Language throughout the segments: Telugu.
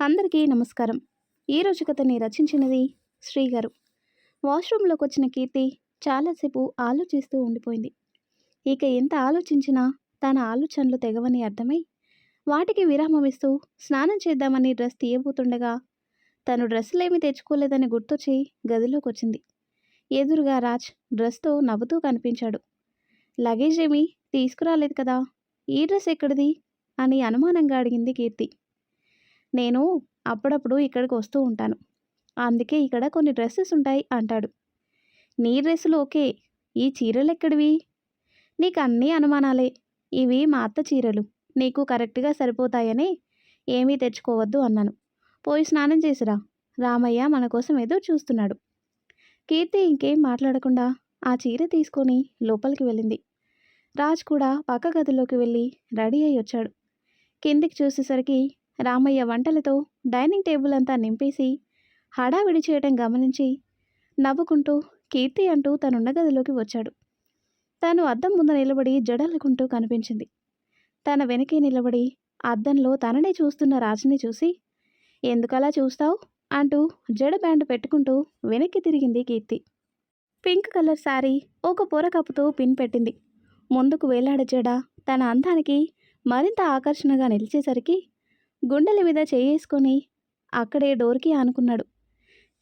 అందరికీ నమస్కారం. ఈరోజు కథని రచించినది శ్రీగారు. వాష్రూమ్లోకి వచ్చిన కీర్తి చాలాసేపు ఆలోచిస్తూ ఉండిపోయింది. ఇక ఎంత ఆలోచించినా తన ఆలోచనలు తెగవని అర్థమై వాటికి విరామం ఇస్తూ స్నానం చేద్దామని డ్రెస్ తీయబోతుండగా తను డ్రెస్సులేమీ తెచ్చుకోలేదని గుర్తొచ్చి గదిలోకి వచ్చింది ఎదురుగా రాజ్ డ్రెస్తో నవ్వుతూ కనిపించాడు. లగేజ్ ఏమీ తీసుకురాలేదు కదా? ఈ డ్రెస్ ఎక్కడిది? అని అనుమానంగా అడిగింది కీర్తి. నేను అప్పుడప్పుడు ఇక్కడికి వస్తూ ఉంటాను. అందుకే ఇక్కడ కొన్ని డ్రెస్సెస్ ఉంటాయి అంటాడు. నీ డ్రెస్సులు ఓకే. ఈ చీరలు ఎక్కడివి? నీకు అన్నీ అనుమానాలే. ఇవి మా అత్త చీరలు. నీకు కరెక్ట్గా సరిపోతాయని ఏమీ తెచ్చుకోవద్దు అన్నాను. పోయి స్నానం చేసిరా. రామయ్య మన కోసం ఎదురు చూస్తున్నాడు. కీర్తి ఇంకేం మాట్లాడకుండా ఆ చీర తీసుకొని లోపలికి వెళ్ళింది. రాజ్ కూడా పక్క గదిలోకి వెళ్ళి రెడీ అయి వచ్చాడు. కిందికి చూసేసరికి రామయ్య వంటలతో డైనింగ్ టేబుల్ అంతా నింపేసి హడావిడి చేయటం గమనించి నవ్వుకుంటూ కీర్తి అంటూ తనున్న గదిలోకి వచ్చాడు. తను అద్దం ముందు నిలబడి జడలుకుంటూ కనిపించింది. తన వెనకే నిలబడి అద్దంలో తననే చూస్తున్న రాజుని చూసి ఎందుకలా చూస్తావు? అంటూ జడ బ్యాండ్ పెట్టుకుంటూ వెనక్కి తిరిగింది కీర్తి. పింక్ కలర్ శారీ ఒక పొర కప్పుతో పిన్ పెట్టింది. ముందుకు వేలాడే జడ తన అందానికి మరింత ఆకర్షణగా నిలిచేసరికి గుండెల మీద చేసుకొని అక్కడే డోర్కి ఆనుకున్నాడు.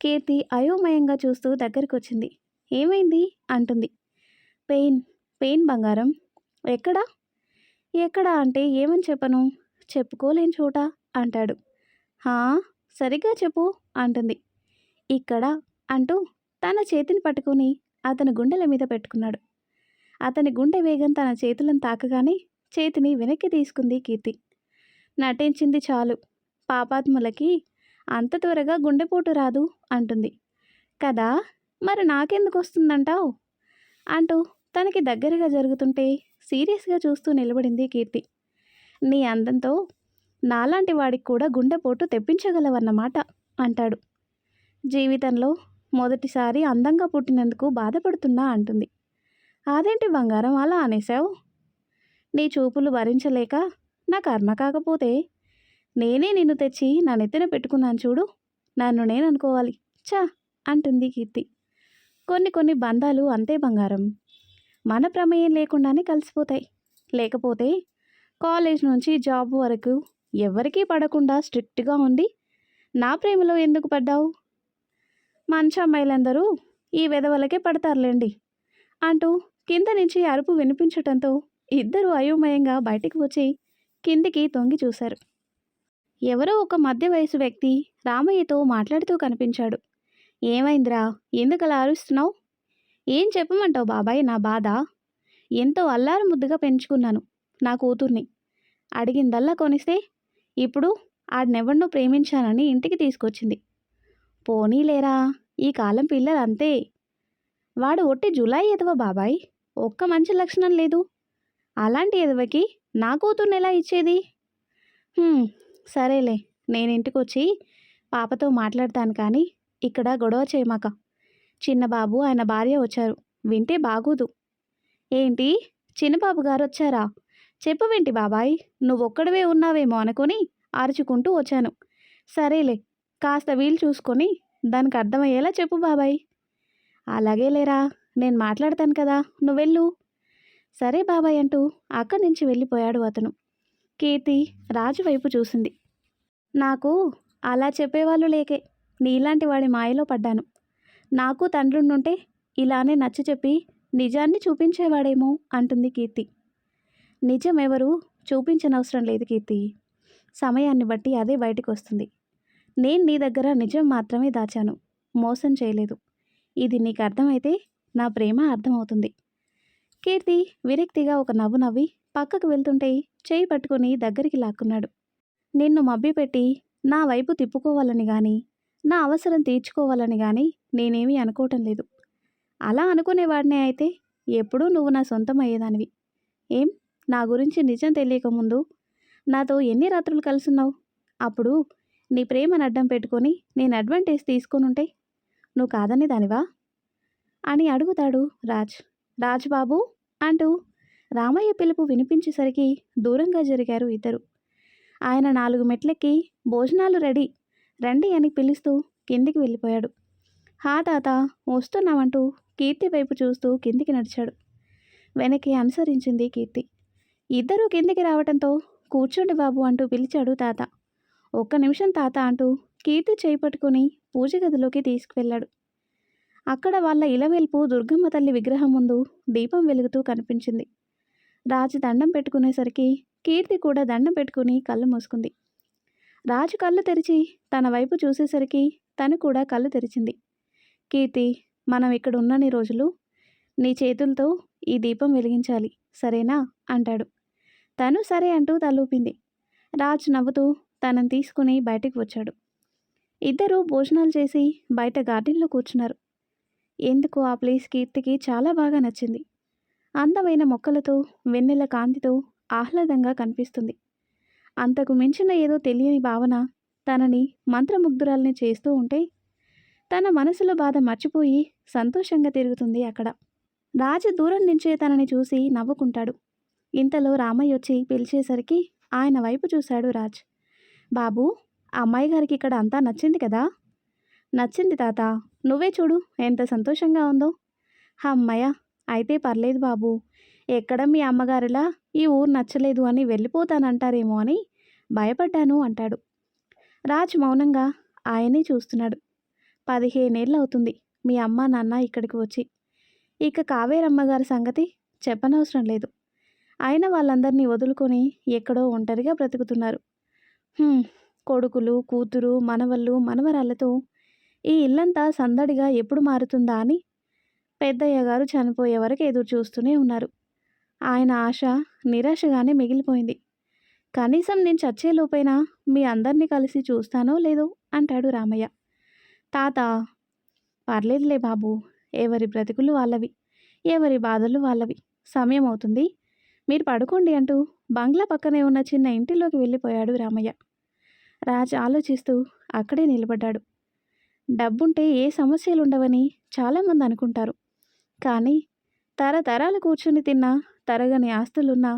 కీర్తి అయోమయంగా చూస్తూ దగ్గరికి వచ్చింది ఏమైంది? అంటుంది. పెయిన్ పెయిన్ బంగారం. ఎక్కడా? ఎక్కడా అంటే ఏమని చెప్పను? చెప్పుకోలేని చోట అంటాడు. హా సరిగ్గా చెప్పు అంటుంది. ఇక్కడ అంటూ తన చేతిని పట్టుకొని అతని గుండెల మీద పెట్టుకున్నాడు. అతని గుండె వేగం తన చేతులను తాకగానే చేతిని వెనక్కి తీసుకుంది కీర్తి. నటించింది చాలు. పాపాత్ములకి అంత త్వరగా గుండెపోటు రాదు అంటుంది. కదా మరి నాకెందుకు వస్తుందంటావు? అంటూ తనకి దగ్గరగా జరుగుతుంటే సీరియస్గా చూస్తూ నిలబడింది కీర్తి. నీ అందంతో నాలాంటి వాడికి కూడా గుండెపోటు తెప్పించగలవన్నమాట అంటాడు. జీవితంలో మొదటిసారి అందంగా పుట్టినందుకు బాధపడుతున్నా అంటుంది. అదేంటి బంగారం అలా అనేసావు నీ చూపులు భరించలేక నా కర్మ కాకపోతే నేనే నిన్ను తెచ్చి నా నెత్తిన పెట్టుకున్నాను చూడు. నన్ను నేను అనుకోవాలి చా అంటుంది కీర్తి. కొన్ని కొన్ని బంధాలు అంతే బంగారం. మన ప్రమేయం లేకుండానే కలిసిపోతాయి. లేకపోతే కాలేజ్ నుంచి జాబ్ వరకు ఎవరికీ పడకుండా స్ట్రిక్ట్గా ఉండి నా ప్రేమలో ఎందుకు పడ్డావు? మంచి అమ్మాయిలందరూ ఈ వెధవలకే పడతారులేండి అంటూ కింద నుంచి అరుపు వినిపించటంతో ఇద్దరు అయోమయంగా బయటికి వచ్చి కిందికి తొంగి చూశారు. ఎవరో ఒక మధ్య వయసు వ్యక్తి రామయ్యతో మాట్లాడుతూ కనిపించాడు. ఏమైందిరా? ఎందుకలా అరుస్తున్నావు? ఏం చెప్పమంటావు బాబాయ్? నా బాధ? ఎంతో అల్లారు ముద్దుగా పెంచుకున్నాను నా కూతుర్ని. అడిగిందల్లా కొనిస్తే ఇప్పుడు ఆడినెవరినో ప్రేమించానని ఇంటికి తీసుకొచ్చింది. పోనీలేరా? ఈ కాలం పిల్లలు అంతే వాడు ఒట్టి జులై ఎదవ బాబాయ్. ఒక్క మంచి లక్షణం లేదు. అలాంటి ఎదవకి నా కూతుర్ని ఎలా ఇచ్చేది? సరేలే. నేను ఇంటికి వచ్చి పాపతో మాట్లాడతాను కానీ ఇక్కడ గొడవ చేయమాక. చిన్న బాబు ఆయన భార్య వచ్చారు. వింటే బాగోదు. ఏంటి? చిన్నబాబు గారు వచ్చారా చెప్పు వింటి బాబాయ్ నువ్వొక్కడవే ఉన్నావేమో అనుకొని అరుచుకుంటూ వచ్చాను. సరేలే కాస్త వీలు చూసుకొని దానికి అర్థమయ్యేలా చెప్పు బాబాయ్. అలాగే లేరా నేను మాట్లాడతాను కదా నువ్వెళ్ళు. సరే బాబాయ్ అంటూ అక్కడి నుంచి వెళ్ళిపోయాడు అతను. కీర్తి రాజు వైపు చూసింది. నాకు అలా చెప్పేవాళ్ళు లేకే నీలాంటి వాడి మాయలో పడ్డాను. నాకు తండ్రుండుంటే ఇలానే నచ్చ చెప్పి నిజాన్ని చూపించేవాడేమో అంటుంది కీర్తి. నిజం ఎవరు చూపించనవసరం లేదు కీర్తి. సమయాన్ని బట్టి అదే బయటకు వస్తుంది నేను నీ దగ్గర నిజం మాత్రమే దాచాను. మోసం చేయలేదు. ఇది నీకు అర్థమైతే నా ప్రేమ అర్థమవుతుంది. కీర్తి విరక్తిగా ఒక నవ్వు నవ్వి పక్కకు వెళ్తుంటే చేయి పట్టుకొని దగ్గరికి లాక్కున్నాడు. నిన్ను మబ్బిపెట్టి నా వైపు తిప్పుకోవాలని కానీ నా అవసరం తీర్చుకోవాలని కానీ నేనేమీ అనుకోవటం లేదు. అలా అనుకునేవాడినే అయితే ఎప్పుడూ నువ్వు నా సొంతం అయ్యేదానివి. ఏం? నా గురించి నిజం తెలియకముందు నాతో ఎన్ని రాత్రులు కలుసున్నావు? అప్పుడు నీ ప్రేమను అడ్డం పెట్టుకొని నేను అడ్వాంటేజ్ తీసుకొని ఉంటే నువ్వు కాదని దానివా అని అడుగుతాడు రాజ్. రాజ్ బాబు అంటూ రామయ్య పిలుపు వినిపించేసరికి దూరంగా జరిగారు ఇద్దరు. ఆయన నాలుగు మెట్లెక్కి భోజనాలు రెడీ రండి అని పిలుస్తూ కిందికి వెళ్ళిపోయాడు. హా తాత వస్తున్నామంటూ కీర్తి వైపు చూస్తూ కిందికి నడిచాడు. వెనక్కి అనుసరించింది కీర్తి. ఇద్దరూ కిందికి రావటంతో కూర్చోండి బాబు అంటూ పిలిచాడు తాత. ఒక్క నిమిషం తాత అంటూ కీర్తి చేయి పట్టుకుని పూజ గదిలోకి తీసుకువెళ్ళాడు. అక్కడ వాళ్ళ ఇలవెల్పు దుర్గమ్మ తల్లి విగ్రహం ముందు దీపం వెలుగుతూ కనిపించింది. రాజు దండం పెట్టుకునేసరికి కీర్తి కూడా దండం పెట్టుకుని కళ్ళు మూసుకుంది. రాజు కళ్ళు తెరిచి తన వైపు చూసేసరికి తను కూడా కళ్ళు తెరిచింది. కీర్తి మనం ఇక్కడ ఉన్నన్ని రోజులు నీ చేతులతో ఈ దీపం వెలిగించాలి సరేనా? అంటాడు. తను సరే అంటూ తలూపింది. రాజు నవ్వుతూ తనని తీసుకుని బయటికి వచ్చాడు. ఇద్దరూ భోజనాలు చేసి బయట గార్డెన్లో కూర్చున్నారు. ఎందుకు ఆ ప్లేస్ కీర్తికి చాలా బాగా నచ్చింది. అందమైన మొక్కలతో వెన్నెల కాంతితో ఆహ్లాదంగా కనిపిస్తుంది. అంతకు మించిన ఏదో తెలియని భావన తనని మంత్రముగ్ధురాల్ని చేస్తూ ఉంటే తన మనసులో బాధ మర్చిపోయి సంతోషంగా తిరుగుతుంది అక్కడ. రాజు దూరం నుంచే తనని చూసి నవ్వుకుంటాడు. ఇంతలో రామయ్య వచ్చి పిలిచేసరికి ఆయన వైపు చూశాడు రాజ్. బాబు అమ్మాయి గారికి ఇక్కడ అంతా నచ్చింది కదా? నచ్చింది తాత. నువ్వే చూడు ఎంత సంతోషంగా ఉందో. అమ్మయ్య అయితే పర్లేదు బాబు. ఎక్కడ మీ అమ్మగారిలా ఈ ఊరు నచ్చలేదు అని వెళ్ళిపోతానంటారేమో అని భయపడ్డాను అంటాడు. రాజ్ మౌనంగా ఆయనే చూస్తున్నాడు. పదిహేనేళ్ళు అవుతుంది మీ అమ్మ నాన్న ఇక్కడికి వచ్చి. ఇక కావేరమ్మ గారి సంగతి చెప్పనవసరం లేదు. అయిన వాళ్ళందరినీ వదులుకొని ఎక్కడో ఒంటరిగా బ్రతుకుతున్నారు. కొడుకులు కూతురు మనవళ్ళు మనవరాళ్ళతో ఈ ఇల్లంతా సందడిగా ఎప్పుడు మారుతుందా అని? పెద్దయ్య గారు చనిపోయే వరకు ఎదురు చూస్తూనే ఉన్నారు. ఆయన ఆశ నిరాశగానే మిగిలిపోయింది. కనీసం నేను చచ్చేలోపైనా మీ అందరినీ కలిసి చూస్తానో లేదో అంటాడు రామయ్య. తాత పర్లేదులే బాబు ఎవరి బ్రతుకులు వాళ్ళవి ఎవరి బాధలు వాళ్ళవి. సమయం అవుతుంది. మీరు పడుకోండి అంటూ బంగ్లా పక్కనే ఉన్న చిన్న ఇంటిలోకి వెళ్ళిపోయాడు రామయ్య. రాజ్ ఆలోచిస్తూ అక్కడే నిలబడ్డాడు. డబ్బుంటే ఏ సమస్యలు ఉండవని చాలామంది అనుకుంటారు. కానీ తరతరాలు కూర్చుని తిన్నా తరగని ఆస్తులున్నా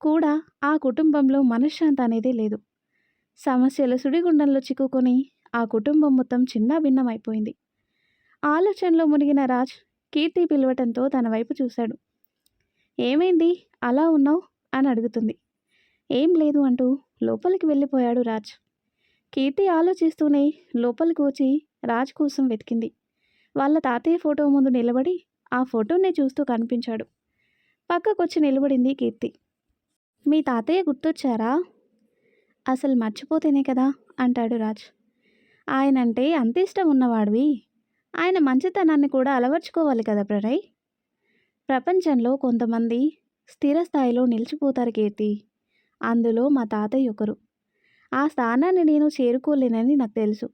కూడా ఆ కుటుంబంలో మనశ్శాంతి అనేది లేదు. సమస్యల సుడిగుండంలో చిక్కుకొని ఆ కుటుంబం మొత్తం చిన్నాభిన్నమైపోయింది ఆలోచనలో మునిగిన రాజ్ కీర్తి పిలవటంతో తన వైపు చూశాడు. ఏమైంది? అలా ఉన్నావు? అని అడుగుతుంది. ఏం లేదు అంటూ లోపలికి వెళ్ళిపోయాడు రాజ్. కీర్తి ఆలోచిస్తూనే లోపలికి వచ్చి రాజ్ కోసం వెతికింది. వాళ్ళ తాతయ్య ఫోటో ముందు నిలబడి ఆ ఫోటోనే చూస్తూ కనిపించాడు. పక్కకొచ్చి నిలబడింది కీర్తి. మీ తాతయ్య గుర్తొచ్చారా? అసలు మర్చిపోతేనే కదా అంటాడు రాజ్. ఆయనంటే అంత ఇష్టం ఉన్నవాడివి. ఆయన మంచితనాన్ని కూడా అలవర్చుకోవాలి కదా ప్రణయ్. ప్రపంచంలో కొంతమంది స్థిర స్థాయిలో నిలిచిపోతారు కీర్తి. అందులో మా తాతయ్య ఒకరు. ఆ స్థానాన్ని నేను చేరుకోలేనని నాకు తెలుసు.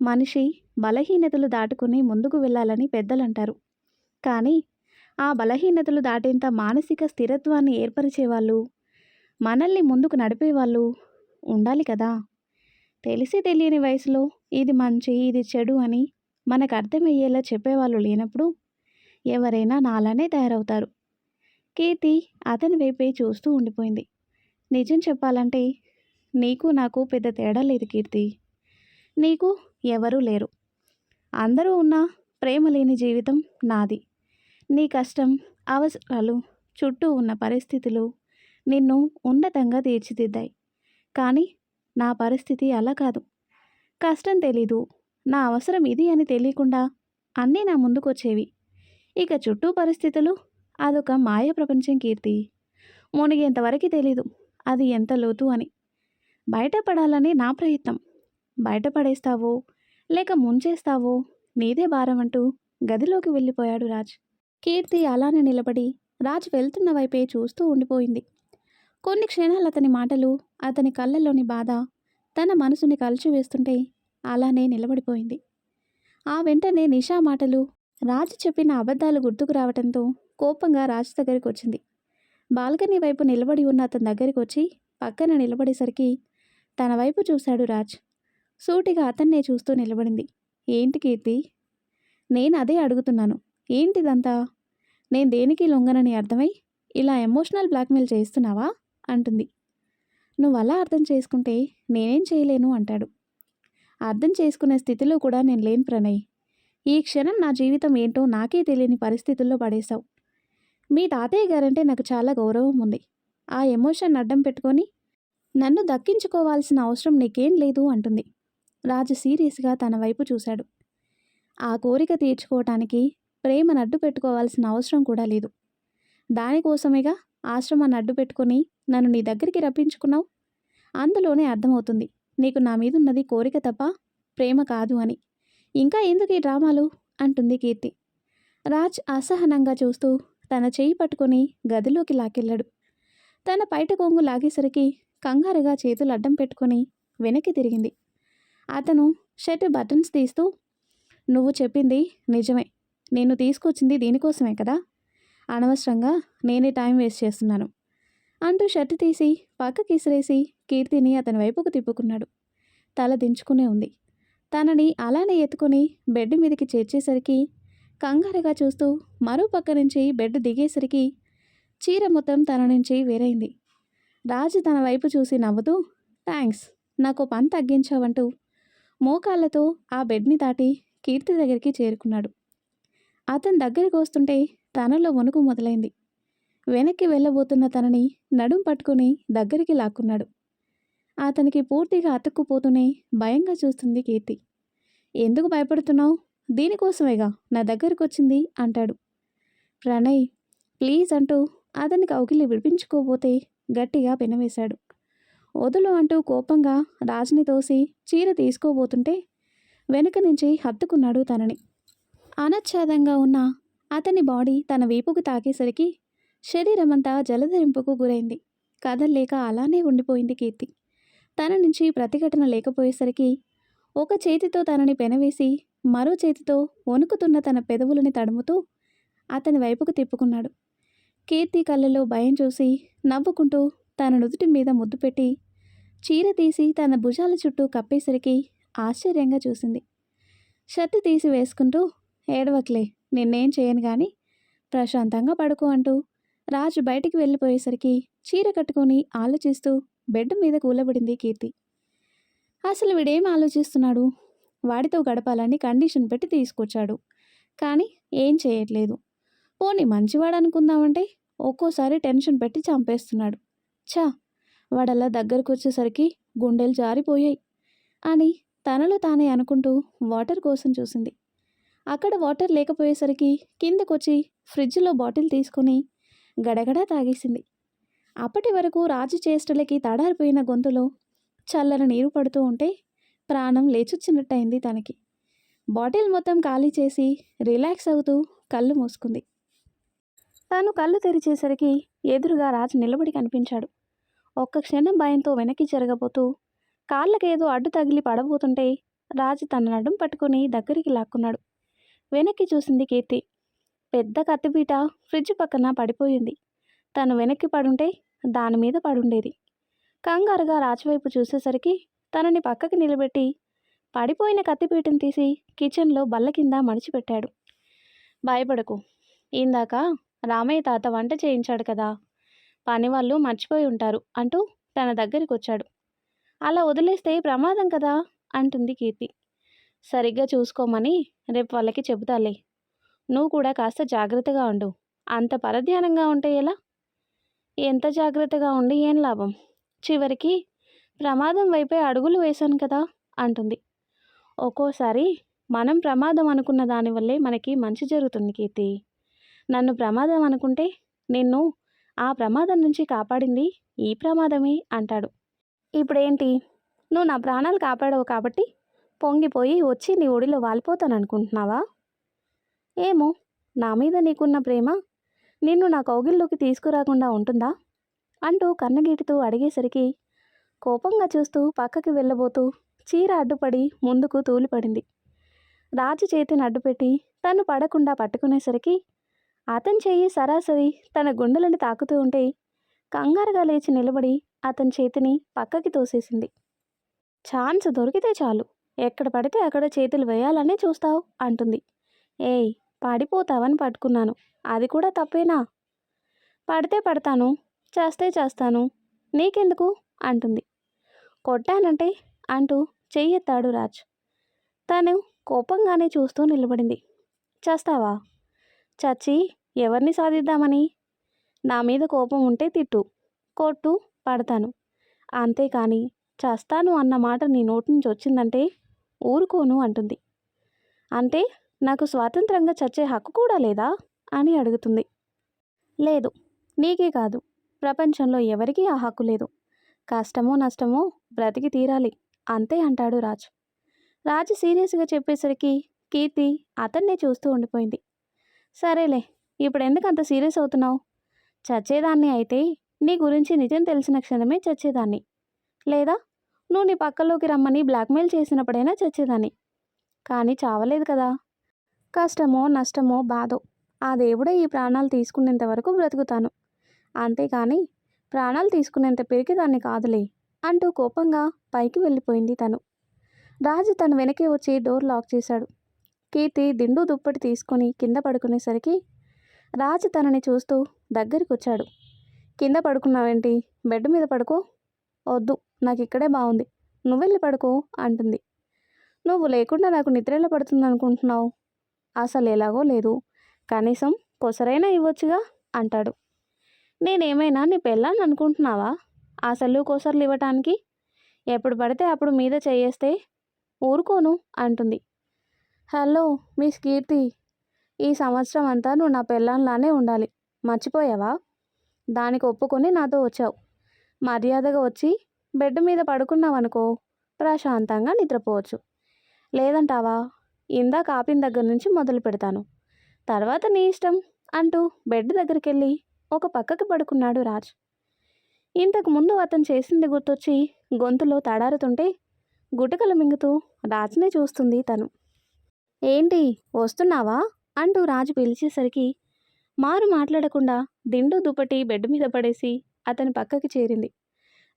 మనిషి బలహీనతలు దాటుకుని ముందుకు వెళ్ళాలని పెద్దలు అంటారు కానీ ఆ బలహీనతలు దాటేంత మానసిక స్థిరత్వాన్ని ఏర్పరిచే వాళ్ళు మనల్ని ముందుకు నడిపేవాళ్ళు ఉండాలి కదా? తెలిసి తెలియని వయసులో ఇది మంచి ఇది చెడు అని మనకు అర్థమయ్యేలా చెప్పేవాళ్ళు లేనప్పుడు ఎవరైనా నాలానే తయారవుతారు. కీర్తి అతని వైపే చూస్తూ ఉండిపోయింది. నిజం చెప్పాలంటే నీకు నాకు పెద్ద తేడా లేదు కీర్తి. నీకు ఎవరూ లేరు. అందరూ ఉన్నా ప్రేమ లేని జీవితం నాది. నీ కష్టం అవసరాలు చుట్టూ ఉన్న పరిస్థితులు నిన్ను ఉన్నతంగా తీర్చిదిద్దాయి. కానీ నా పరిస్థితి అలా కాదు. కష్టం తెలీదు. నా అవసరం ఇది అని తెలియకుండా అన్నీ నా ముందుకొచ్చేవి. ఇక చుట్టూ పరిస్థితులు అదొక మాయ ప్రపంచం కీర్తి. మునిగేంతవరకు తెలీదు. అది ఎంత లోతు అని. బయటపడాలని నా ప్రయత్నం. బయటపడేస్తావో? లేక ముంచేస్తావో? నీదే భారం అంటూ గదిలోకి వెళ్ళిపోయాడు రాజ్. కీర్తి అలానే నిలబడి రాజ్ వెళ్తున్న వైపే చూస్తూ ఉండిపోయింది. కొన్ని క్షణాలు అతని మాటలు అతని కళ్ళల్లోని బాధ తన మనసుని కలిచివేస్తుంటే అలానే నిలబడిపోయింది. ఆ వెంటనే నిషా మాటలు రాజు చెప్పిన అబద్ధాలు గుర్తుకు రావడంతో కోపంగా రాజు దగ్గరికి వచ్చింది. బాల్కనీ వైపు నిలబడి ఉన్న అతని దగ్గరికి వచ్చి పక్కన నిలబడేసరికి తన వైపు చూశాడు రాజ్. సూటిగా అతన్నే చూస్తూ నిలబడింది. ఏంటి కీర్తి? నేను అదే అడుగుతున్నాను. ఏంటిదంతా? నేను దేనికి లొంగనని అర్థమై ఇలా ఎమోషనల్ బ్లాక్మెయిల్ చేస్తున్నావా అంటుంది. నువ్వు అలా అర్థం చేసుకుంటే నేనేం చేయలేను అంటాడు. అర్థం చేసుకునే స్థితిలో కూడా నేను లేను ప్రణయ్. ఈ క్షణం నా జీవితం ఏంటో నాకే తెలియని పరిస్థితుల్లో పడేశావు. మీ తాతయ్య గారంటే నాకు చాలా గౌరవం ఉంది. ఆ ఎమోషన్ అడ్డం పెట్టుకొని నన్ను దక్కించుకోవాల్సిన అవసరం నీకేం లేదు అంటుంది. రాజు సీరియస్గా తన వైపు చూశాడు. ఆ కోరిక తీర్చుకోవటానికి ప్రేమను అడ్డు పెట్టుకోవాల్సిన అవసరం కూడా లేదు. దానికోసమేగా ఆశ్రమాన్ని అడ్డు పెట్టుకొని నన్ను నీ దగ్గరికి రప్పించుకున్నావు? అందులోనే అర్థమవుతుంది. నీకు నా మీదున్నది కోరిక తప్ప ప్రేమ కాదు అని. ఇంకా ఎందుకు ఈ డ్రామాలు? అంటుంది కీర్తి. రాజ్ అసహనంగా చూస్తూ తన చేయి పట్టుకుని గదిలోకి లాకెళ్ళాడు తన పైట కొంగు లాగేసరికి కంగారుగా చేతులు అడ్డం పెట్టుకొని వెనక్కి తిరిగింది. అతను షర్ట్ బటన్స్ తీస్తూ నువ్వు చెప్పింది నిజమే. నేను తీసుకొచ్చింది దీనికోసమే కదా? అనవసరంగా నేనే టైం వేస్ట్ చేస్తున్నాను. అంటూ షర్ట్ తీసి పక్కకి ఇసిరేసి కీర్తిని అతని వైపుకు తిప్పుకున్నాడు. తల దించుకునే ఉంది. తనని అలానే ఎత్తుకొని బెడ్ మీదకి చేర్చేసరికి కంగారుగా చూస్తూ మరో పక్క నుంచి బెడ్ దిగేసరికి చీర మొత్తం తన నుంచి వేరైంది. రాజు తన వైపు చూసి నవ్వుతూ థ్యాంక్స్ నాకు పని తగ్గించావంటూ. మోకాళ్ళతో ఆ బెడ్ని దాటి కీర్తి దగ్గరికి చేరుకున్నాడు. అతని దగ్గరికి వస్తుంటే తనలో వణుకు మొదలైంది. వెనక్కి వెళ్ళబోతున్న తనని నడుం పట్టుకుని దగ్గరికి లాక్కున్నాడు. అతనికి పూర్తిగా అతుక్కుపోతూనే భయంగా చూస్తుంది కీర్తి. ఎందుకు భయపడుతున్నావు? దీనికోసమేగా నా దగ్గరకు వచ్చింది అంటాడు. ప్రణయ్ ప్లీజ్ అంటూ అతని కౌకిలి విడిపించుకోబోతే గట్టిగా పెనవేశాడు. వదులు అంటూ కోపంగా రాజుని తోసి చీర తీసుకోబోతుంటే వెనుక నుంచి హత్తుకున్నాడు తనని. అనచ్ఛేదంగా ఉన్న అతని బాడీ తన వీపుకు తాకేసరికి శరీరమంతా జలధరింపుకు గురైంది. కదల్లేక అలానే ఉండిపోయింది కీర్తి. తన నుంచి ప్రతిఘటన లేకపోయేసరికి ఒక చేతితో తనని పెనవేసి మరో చేతితో వణుకుతున్న తన పెదవులని తడుముతూ అతని వైపుకు తిప్పుకున్నాడు. కీర్తి కళ్ళలో భయం చూసి నవ్వుకుంటూ తన నుదుటి మీద ముద్దు పెట్టి చీర తీసి తన భుజాల చుట్టూ కప్పేసరికి ఆశ్చర్యంగా చూసింది. షర్టు తీసి వేసుకుంటూ ఏడవక్లే నిన్నేం చేయను కానీ ప్రశాంతంగా పడుకో అంటూ రాజు బయటికి వెళ్ళిపోయేసరికి చీర కట్టుకొని ఆలోచిస్తూ బెడ్ మీద కూలబడింది కీర్తి. అసలు వీడేం ఆలోచిస్తున్నాడు? వాడితో గడపాలని కండిషన్ పెట్టి తీసుకొచ్చాడు. కానీ ఏం చేయట్లేదు. పోనీ మంచివాడు అనుకుందామంటే ఒక్కోసారి టెన్షన్ పెట్టి చంపేస్తున్నాడు. ఛా వాడలా దగ్గరకు వచ్చేసరికి గుండెలు జారిపోయాయి. అని తనలో తానే అనుకుంటూ వాటర్ కోసం చూసింది. అక్కడ వాటర్ లేకపోయేసరికి కిందకొచ్చి ఫ్రిడ్జ్లో బాటిల్ తీసుకొని గడగడా తాగేసింది. అప్పటి వరకు రాజు చేష్టలకి తడారిపోయిన గొంతులో చల్లని నీరు పడుతూ ఉంటే ప్రాణం లేచొచ్చినట్టయింది తనకి. బాటిల్ మొత్తం ఖాళీ చేసి రిలాక్స్ అవుతూ కళ్ళు మూసుకుంది. తాను కళ్ళు తెరిచేసరికి ఎదురుగా రాజు నిలబడి కనిపించాడు. ఒక్క క్షణం భయంతో వెనక్కి జరగబోతూ కాళ్ళకేదో అడ్డు తగిలి పడబోతుంటే రాజు తన నడుం పట్టుకుని దగ్గరికి లాక్కున్నాడు. వెనక్కి చూసింది కీర్తి. పెద్ద కత్తిపీట ఫ్రిడ్జ్ పక్కన పడిపోయింది. తను వెనక్కి పడుంటే దాని మీద పడుండేది. కంగారుగా రాజువైపు చూసేసరికి తనని పక్కకి నిలబెట్టి పడిపోయిన కత్తిపీటను తీసి కిచెన్లో బల్ల కింద మడిచిపెట్టాడు. భయపడకు. ఇందాక రామయ్య తాత వంట చేయించాడు కదా పని వాళ్ళు మర్చిపోయి ఉంటారు అంటూ తన దగ్గరికి వచ్చాడు అలా వదిలేస్తే ప్రమాదం కదా? అంటుంది కీర్తి. సరిగ్గా చూసుకోమని రేపు వాళ్ళకి చెబుతాలే. నువ్వు కూడా కాస్త జాగ్రత్తగా ఉండు. అంత పరధ్యానంగా ఉంటే ఎలా? ఎంత జాగ్రత్తగా ఉండి ఏం లాభం? చివరికి ప్రమాదం వైపే అడుగులు వేశాను కదా? అంటుంది. ఒక్కోసారి మనం ప్రమాదం అనుకున్న దానివల్లే మనకి మంచి జరుగుతుంది కీర్తి. నన్ను ప్రమాదం అనుకుంటే నిన్ను ఆ ప్రమాదం నుంచి కాపాడింది ఈ ప్రమాదమే అంటాడు. ఇప్పుడేంటి? నువ్వు నా ప్రాణాలు కాపాడవు కాబట్టి పొంగిపోయి వచ్చి నీ ఒడిలో వాలిపోతాను అనుకుంటున్నావా ఏమో నా మీద నీకున్న ప్రేమ నిన్ను నా కౌగిల్లోకి తీసుకురాకుండా ఉంటుందా? అంటూ కన్నగీటితో అడిగేసరికి కోపంగా చూస్తూ పక్కకి వెళ్ళబోతూ చీర అడ్డుపడి ముందుకు తూలిపడింది. రాజు చేతిని అడ్డుపెట్టి తను పడకుండా పట్టుకునేసరికి అతని చెయ్యి సరాసరి తన గుండెలను తాకుతూ ఉంటే కంగారుగా లేచి నిలబడి అతని చేతిని పక్కకి తోసేసింది. ఛాన్స్ దొరికితే చాలు. ఎక్కడ పడితే అక్కడ చేతులు వేయాలనే చూస్తావు అంటుంది. ఏయ్ పడిపోతావని పట్టుకున్నాను. అది కూడా తప్పేనా? పడితే పడతాను చేస్తే చేస్తాను నీకెందుకు? అంటుంది. కొట్టానంటే అంటూ చెయ్యెత్తాడు రాజ్. తను కోపంగానే చూస్తూ నిలబడింది. చేస్తావా? చచ్చి ఎవరిని సాధిద్దామని? నా మీద కోపం ఉంటే తిట్టు కొట్టు పడతాను. అంతేకాని చస్తాను అన్న మాట నీ నోటి నుంచి వచ్చిందంటే ఊరుకోను అంటుంది. అంటే నాకు స్వాతంత్రంగా చచ్చే హక్కు కూడా లేదా? అని అడుగుతుంది. లేదు నీకే కాదు. ప్రపంచంలో ఎవరికీ ఆ హక్కు లేదు. కష్టమో నష్టమో బ్రతికి తీరాలి. అంతే అంటాడు రాజు. రాజు సీరియస్గా చెప్పేసరికి కీర్తి అతన్నే చూస్తూ ఉండిపోయింది. సరేలే ఇప్పుడు ఎందుకు అంత సీరియస్ అవుతున్నావు? చచ్చేదాన్ని అయితే నీ గురించి నిజం తెలిసిన క్షణమే చచ్చేదాన్ని. లేదా నువ్వు నీ పక్కలోకి రమ్మని బ్లాక్మెయిల్ చేసినప్పుడైనా చచ్చేదాన్ని. కానీ చావలేదు కదా. కష్టమో నష్టమో బాధో ఆ దేవుడే ఈ ప్రాణాలు తీసుకునేంత వరకు బ్రతుకుతాను. అంతేకాని ప్రాణాలు తీసుకునేంత పెరిగేదాన్ని కాదులే అంటూ కోపంగా పైకి వెళ్ళిపోయింది తను. రాజు తన వెనకే వచ్చి డోర్ లాక్ చేశాడు. కీర్తి దిండు దుప్పటి తీసుకొని కింద పడుకునేసరికి రాజు తనని చూస్తూ దగ్గరికి వచ్చాడు కింద పడుకున్నావేంటి? బెడ్ మీద పడుకో. వద్దు నాకు ఇక్కడే బాగుంది నువ్వెళ్ళి పడుకో అంటుంది. నువ్వు లేకుండా నాకు నిద్రలో పడుతుంది అనుకుంటున్నావు అసలు ఎలాగో లేదు. కనీసం కొసరైనా ఇవ్వచ్చుగా అంటాడు. నేనేమైనా నీ పెళ్ళాన్ని అనుకుంటున్నావా? అసలు కోసర్లు ఇవ్వటానికి? ఎప్పుడు పడితే అప్పుడు మీద చేయేస్తే ఊరుకోను అంటుంది. Hello miss Keerthi. ఈ సంవత్సరం అంతా నువ్వు నా పెళ్ళాంలానే ఉండాలి. మర్చిపోయావా? దానికి ఒప్పుకొని నాతో వచ్చావు. మర్యాదగా వచ్చి బెడ్ మీద పడుకున్నావనుకో ప్రశాంతంగా నిద్రపోవచ్చు. లేదంటావా? ఇందాక ఆపిన దగ్గర నుంచి మొదలు పెడతాను. తర్వాత నీ ఇష్టం అంటూ బెడ్ దగ్గరికి వెళ్ళి ఒక పక్కకి పడుకున్నాడు రాజ్. ఇంతకు ముందు అతను చేసింది గుర్తొచ్చి గొంతులో తడారుతుంటే గుటకలు మింగుతూ రాజ్నే చూస్తుంది తను. ఏంటి? వస్తున్నావా? అంటూ రాజు పిలిచేసరికి మారు మాట్లాడకుండా దిండు దుప్పటి బెడ్ మీద పడేసి అతని పక్కకి చేరింది.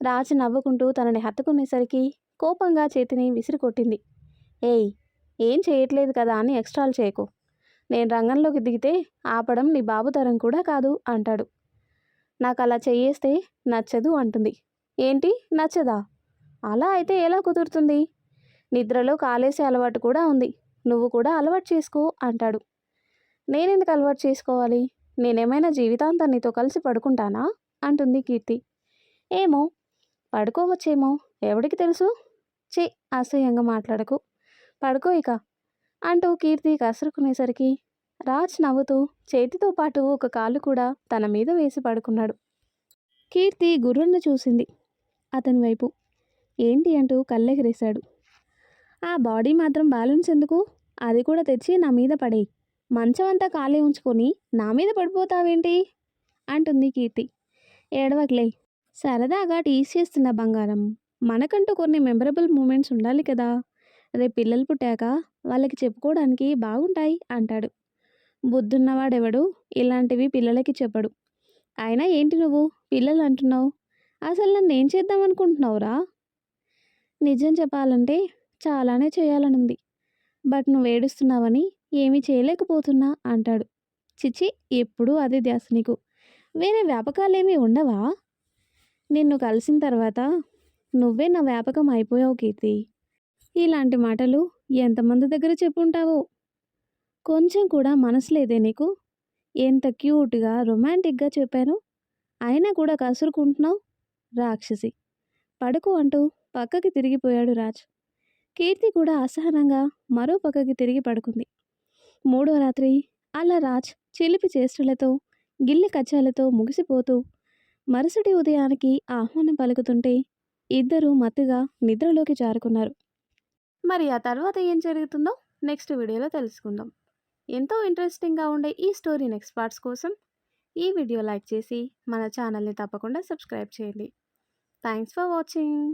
రాజు నవ్వుకుంటూ తనని హత్తుకునేసరికి కోపంగా చేతిని విసిరి కొట్టింది ఏయ్ ఏం చేయట్లేదు కదా అని ఎక్స్ట్రాలు చేయకు. నేను రంగంలోకి దిగితే ఆపడం నీ బాబు తరం కూడా కాదు అంటాడు. నాకు అలా చేయేస్తే నచ్చదు అంటుంది. ఏంటి? నచ్చదా? అలా అయితే ఎలా కుదురుతుంది? నిద్రలో కాలేసే అలవాటు కూడా ఉంది. నువ్వు కూడా అలవాటు చేసుకో అంటాడు. నేనెందుకు అలవాటు చేసుకోవాలి? నేనేమైనా జీవితాంతం నీతో కలిసి పడుకుంటానా? అంటుంది కీర్తి. ఏమో పడుకోవచ్చేమో ఎవడికి తెలుసు? చే అసహ్యంగా మాట్లాడకు. పడుకో ఇక అంటూ కీర్తి కసురుకునేసరికి రాజ్ నవ్వుతూ చేతితో పాటు ఒక కాలు కూడా తన మీద వేసి పడుకున్నాడు. కీర్తి గుర్రున్న చూసింది అతని వైపు. ఏంటి అంటూ కళ్ళెగిరేశాడు. ఆ బాడీ మాత్రం బ్యాలెన్స్ ఎందుకు? అది కూడా తెచ్చి నా మీద పడేయి. మంచమంతా ఖాళీ ఉంచుకొని నా మీద పడిపోతావేంటి? అంటుంది కీర్తి. ఏడవకలే. సరదాగా టీస్ చేస్తున్న బంగారం. మనకంటూ కొన్ని మెమరబుల్ మూమెంట్స్ ఉండాలి కదా. రేపు పిల్లలు పుట్టాక వాళ్ళకి చెప్పుకోవడానికి బాగుంటాయి అంటాడు. బుద్ధున్నవాడెవడు? ఇలాంటివి పిల్లలకి చెప్పడు. అయినా ఏంటి నువ్వు? పిల్లలు అంటున్నావు. అసలు నన్ను ఏం చేద్దాం అనుకుంటున్నావురా నిజం చెప్పాలంటే చాలానే చేయాలనుంది. బట్ నువ్వు ఏడుస్తున్నావని ఏమీ చేయలేకపోతున్నా అంటాడు. చిచి ఎప్పుడూ అదే ధ్యాస నీకు. వేరే వ్యాపకాలేమీ ఉండవా? నిన్ను కలిసిన తర్వాత నువ్వే నా వ్యాపకం అయిపోయావు కీర్తి. ఇలాంటి మాటలు ఎంతమంది దగ్గర చెప్పుంటావో? కొంచెం కూడా మనసు లేదే నీకు? ఎంత క్యూట్గా రొమాంటిక్గా చెప్పాను? అయినా కూడా కసురుకుంటున్నావు? రాక్షసి. పడుకో అంటూ పక్కకి తిరిగిపోయాడు రాజ్. కీర్తి కూడా అసహనంగా మరో పక్కకి తిరిగి పడుకుంది. మూడో రాత్రి అలా రాజ్ చిలిపి చేష్టలతో గిల్లి కచ్చాలతో ముగిసిపోతూ మరుసటి ఉదయానికి ఆహ్వానం పలుకుతుంటే ఇద్దరూ మత్తుగా నిద్రలోకి జారుకున్నారు. మరి ఆ తర్వాత ఏం జరుగుతుందో నెక్స్ట్ వీడియోలో తెలుసుకుందాం. ఎంతో ఇంట్రెస్టింగ్గా ఉండే ఈ స్టోరీ నెక్స్ట్ పార్ట్స్ కోసం ఈ వీడియో లైక్ చేసి మన ఛానల్ని తప్పకుండా సబ్స్క్రైబ్ చేయండి. Thanks for watching.